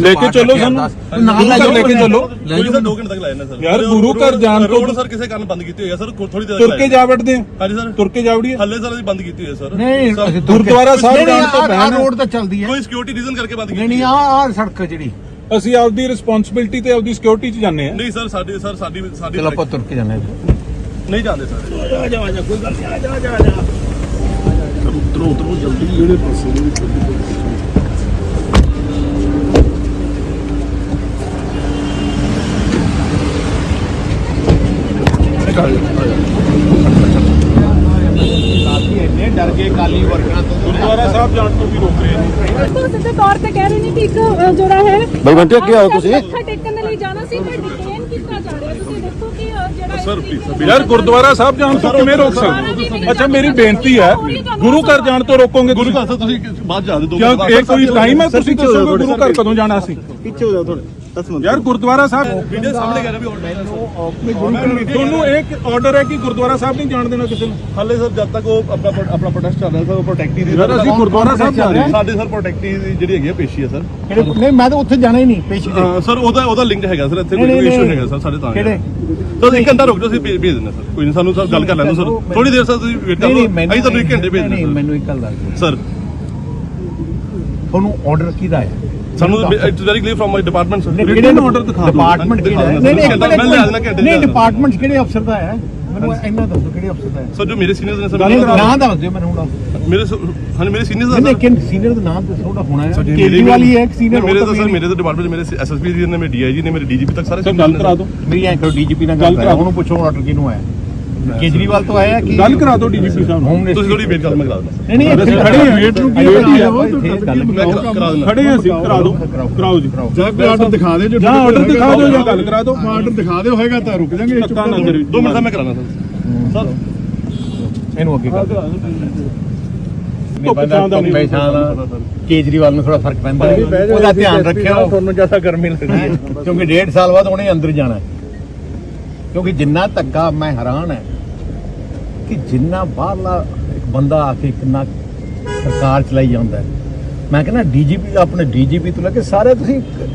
ਲੈ ਕੇ ਚੱਲੋ ਸਾਨੂੰ। ਨਾਲ ਲੈ ਜਾਓ ਲੈ ਕੇ ਚੱਲੋ। ਲੈ ਕੋਈ ਜਾਓ 2 ਘੰਟੇ ਤੱਕ ਲਾਇਆ ਨਾ ਸਰ। ਯਾਰ, ਗੁਰੂ ਘਰ ਜਾਣ ਤੋਂ- ਰੋਡ ਸਰ ਕਿਸੇ ਕਾਰਨ ਬੰਦ ਕੀਤੀ ਹੋਈ ਹੈ ਸਰ ਥੋੜੀ ਦੇਰ ਤੁਰ ਕੇ ਜਾ ਵੜਦੇ ਆ। ਹਾਂਜੀ ਸਰ। ਤੁਰ ਕੇ ਜਾ ਵੜੀਏ। ਹੱਲੇ ਸਰ ਅਸੀਂ ਬੰਦ ਕੀਤੀ ਹੋਈ ਹੈ ਸਰ। ਨਹੀਂ ਗੁਰਦੁਆਰਾ ਸਾਹਿਬ ਨਹੀਂ, ਨਹੀਂ, ਜਾਣ ਤੋਂ ਪਹਿਲਾਂ- ਰੋਡ ਤਾਂ ਚੱਲਦੀ ਹੈ ਕੋਈ ਸਿਕਿਉਰਿਟੀ ਰੀਜ਼ਨ ਕਰਕੇ ਬੰਦ ਕੀਤੀ ਨਹੀਂ ਨਹੀਂ ਆਹ ਆਹ ਸੜਕ ਜਿਹੜੀ। ਅਸੀਂ ਆਪਦੀ ਰਿਸਪੌਂਸਿਬਿਲਟੀ ਤੇ ਆਪਦੀ ਸਿਕਿਉਰਿਟੀ 'ਚ ਜਾਂਦੇ ਆ। ਨਹੀਂ ਸਰ ਸਾਡੀ ਸਰ ਸਾਡੀ ਸਾਡੀ ਚਲੋ ਆਪਾਂ ਤੁਰ ਕੇ ਜਾਣਾ ਹੈ ਨਹੀਂ ਜਾਂਦੇ ਸਰ। ਇੰਨੇ ਡਰ ਗਏ ਕਾਲੀ ਵਰਕਰਾਂ ਤੋਂ ਗੁਰਦੁਆਰਾ ਸਾਹਿਬ ਜਾਣ ਤੋਂ ਵੀ ਰੋਕ ਰਹੇ ਨੇ। ਬਿਲਕੁਲ ਸਿੱਧੇ ਤੌਰ ਤੇ ਕਹਿ ਰਹੇ ਨੇ ਕਿ ਇੱਕ ਅ, ਜਿਹੜਾ ਹੈ ਬਈ ਬੰਟੇ, ਅੱਗੇ ਆਓ ਤੁਸੀਂ। ਮੱਥਾ ਟੇਕਣ ਦੇ ਲਈ ਜਾਣਾ ਸੀ ਪਰ ਡਿਟੇਨ ਕੀਤਾ ਜਾ ਰਿਹਾ। ਤੁਸੀਂ ਦੇਖੋ ਕਿ ਜਿਹੜਾ ਯਾਰ ਗੁਰਦੁਆਰਾ ਸਾਹਿਬ ਜਾਣ ਤੋਂ ਕਿਵੇਂ ਰੋਕ ਸਕਦੇ ਅੱਛਾ ਮੇਰੀ ਬੇਨਤੀ ਹੈ ਗੁਰੂ ਘਰ ਜਾਣ ਤੋਂ ਰੋਕੋਗੇ ਗੁਰੂ ਤੁਸੀਂ? ਘਰ ਸਰ ਤੁਸੀਂ ਬਾਅਦ ਜਾ ਦੇ ਦੋ ਕਿਉਂ? ਇਹ ਕੋਈ ਟਾਈਮ ਹੈ ਤੁਸੀਂ ਦੱਸੋਗੇ ਗੁਰੂ ਘਰ ਕਦੋਂ ਜਾਣਾ ਸੀ? ਪਿੱਛੇ ਹੋ ਜਾਓ ਥੋੜੇ 10 ਮਿੰਟ ਯਾਰ ਗੁਰਦੁਆਰਾ ਸਾਹਿਬ ਵੀਡੀਓ ਸਾਹਮਣੇ ਕਹਿ ਰਿਹਾ ਵੀ ਆਰਡਰ ਤੁਹਾਨੂੰ ਇੱਕ ਆਰਡਰ ਹੈ ਕਿ ਗੁਰਦੁਆਰਾ ਸਾਹਿਬ ਨਹੀਂ ਜਾਣ ਦੇਣਾ ਕਿਸੇ ਨੂੰ? ਹਾਲੇ ਸਰ ਜਦ ਤੱਕ ਉਹ ਆਪਣਾ ਆਪਣਾ ਪ੍ਰੋਟੈਸਟ ਚੱਲ ਰਿਹਾ ਸਰ ਉਹ ਪ੍ਰੋਟੈਕਟੀ ਦੀ ਯਾਰ ਅਸੀਂ ਗੁਰਦੁਆਰਾ ਸਾਹਿਬ ਜਾ ਰਹੇ ਸਾਡੇ ਸਰ ਪ੍ਰੋਟੈਕਟੀ ਦੀ ਜਿਹੜੀ ਹੈਗੀ ਪੇਸ਼ੀ ਹੈ ਸਰ। ਨਹੀਂ ਮੈਂ ਤਾਂ ਉੱਥੇ ਜਾਣਾ ਹੀ ਨਹੀਂ ਪੇਸ਼ੀ ਤੇ। ਸਰ ਉਹਦਾ ਉਹਦਾ ਲਿੰਕ ਹੈਗਾ ਸਰ ਇੱਥੇ ਨਹੀਂ, ਕੋਈ ਨਹੀਂ, ਇਸ਼ੂ ਨਹੀਂ। ਹੈਗਾ ਸਰ ਸਾਡੇ ਤਾਂ ਕਿਹੜੇ? ਸਰ ਇੱਕ ਘੰਟਾ ਰੁਕ ਜਾਓ ਅਸੀਂ ਭੇਜ ਦਿੰਦੇ ਸਰ। ਕੋਈ ਨਹੀਂ ਸਾਨੂੰ ਸਰ ਗੱਲ ਕਰ ਲੈਣ ਦਿਓ ਸਰ। ਥੋੜੀ ਦੇਰ ਸਰ ਤੁਸੀਂ ਵੇਟ ਕਰ ਨਹੀਂ ਲਓ। ਨਹੀਂ ਮੈਨੂੰ ਅਸੀਂ ਤੁਹਾਨੂੰ ਇੱਕ ਘੰਟੇ ਭੇਜ ਨਹੀਂ ਦਿੰਦੇ ਮੈਨੂੰ ਇੱਕ ਗੱਲ ਦੱਸ। ਸਰ। ਤੁਹਾਨੂੰ ਆਰਡਰ ਕਿਹਦਾ ਹੈ? ਸਾਨੂੰ it's very clear from my department sir ਕਿਹੜੇ ਆਰਡਰ ਦਿਖਾ ਡਿਪਾਰਟਮੈਂਟ ਕਿਹੜਾ ਹੈ? ਨਹੀਂ ਨਹੀਂ ਨਹੀਂ ਡਿਪਾਰਟਮੈਂਟ ਕਿਹੜੇ ਅਫਸਰ ਦਾ ਹੈ? ਮੈਨੂੰ ਇੰਨਾ ਦੱਸੋ ਕਿਹੜੇ ਅਫਸਰ ਦਾ ਹੈ। ਸਰ ਜੋ ਮੇਰੇ ਸੀਨੀਅਰਸ ਨੇ ਸਰ ਨਾਂ ਦੱਸ ਦਿਓ ਮੈਨੂੰ ਹੁਣ। ਮੇਰੇ ਹਾਂਜੀ ਮੇਰੇ ਸੀਨੀਅਰਸ ਨੇ ਨਹੀਂ ਕਿਨ ਸੀਨੀਅਰ ਦਾ ਨਾਮ ਦੱਸੋ ਉਹਦਾ ਹੋਣਾ ਹੈ। ਸਰ ਕੇਜਰੀਵਾਲ ਹੀ ਹੈ ਇੱਕ ਸੀਨੀਅਰ ਮੇਰੇ ਤਾਂ ਸਰ ਮੇਰੇ ਤਾਂ ਡਿਪਾਰਟਮੈਂਟ ਮੇਰੇ ਐਸਐਸਪੀ ਜੀ ਨੇ ਮੇਰੇ ਡੀਆਈਜੀ ਨੇ ਮੇਰੇ ਡੀਜੀਪੀ ਤੱਕ ਸਾਰੇ ਸਰ ਗੱਲ ਕਰਾ ਦਿਓ। ਮੇਰੀ ਐਂ ਕਰੋ ਡੀਜੀਪੀ ਨਾਲ ਗੱਲ ਗੱਲ ਕਰਾ ਕਰਾ ਉਹਨੂੰ ਪੁੱਛੋ ਆਰਡਰ ਕਿਹਨੂੰ ਆਇਆ ਕੇਜਰੀਵਾਲ ਤੋਂ ਆਇਆ ਕਿ ਗੱਲ ਕਰਾ ਦਿਓ ਡੀਜੀਪੀ ਸਾਹਿਬ ਨੂੰ। ਤੁਸੀਂ ਥੋੜੀ ਵੇਟ ਕਰ ਮੈਂ ਕਰਾ ਦਿੰਦਾ ਨਹੀਂ ਨਹੀਂ ਇੱਥੇ ਖੜੇ ਹਾਂ, ਵੇਟ ਨੂੰ ਕੀ ਹੀ। ਉਹ ਗੱਲ ਕਰਾ- ਦਿੰਦਾ। ਖੜੇ ਹਾਂ ਅਸੀਂ ਕਰਾ ਦਿਓ। ਕਰਾਓ ਜੀ। ਜਾਂ ਕੋਈ ਆਰਡਰ ਦਿਖਾ ਦੇ ਜੋ ਜਾਂ ਆਰਡਰ ਦਿਖਾ ਦਿਓ ਜਾਂ ਗੱਲ ਕਰਾ ਦਿਓ। ਆਰਡਰ ਦਿਖਾ ਦਿਓ ਹੋਏਗਾ ਤਾਂ ਰੁਕ ਜਾਾਂਗੇ ਧੱਕਾ ਨਾ ਕਰੀ ਦੋ ਮਿੰਟ ਦਾ ਮੈਂ ਕਰਾਣਾ ਸਰ। ਸਰ। ਇਹਨੂੰ ਅੱਗੇ ਕਰ। ਕੇਜਰੀਵਾਲ ਨੂੰ ਥੋੜਾ ਫ਼ਰਕ ਪੈਂਦਾ। ਉਹਦਾ ਧਿਆਨ ਰੱਖਿਓ। ਤੁਹਾਨੂੰ ਜ਼ਿਆਦਾ ਗਰਮੀ ਲੱਗਦੀ ਹੈ। ਕਿਉਂਕਿ ਡੇਢ ਸਾਲ ਬਾਅਦ ਉਹਨੇ ਅੰਦਰ ਜਾਣਾ ਹੈ। ਕਿਉਂਕਿ ਜਿੰਨਾ ਧੱਕਾ ਮੈਂ ਹੈਰਾਨ ਹੈ ਕਿ ਜਿੰਨਾ ਬਾਹਰਲਾ ਇੱਕ ਬੰਦਾ ਆ ਕੇ ਕਿੰਨਾ ਸਰਕਾਰ ਚਲਾਈ ਜਾਂਦਾ ਮੈਂ ਕਹਿੰਦਾ ਡੀਜੀਪੀ ਆਪਣੇ ਡੀਜੀਪੀ ਤੋਂ ਲੈ ਕੇ ਸਾਰੇ ਤੁਸੀਂ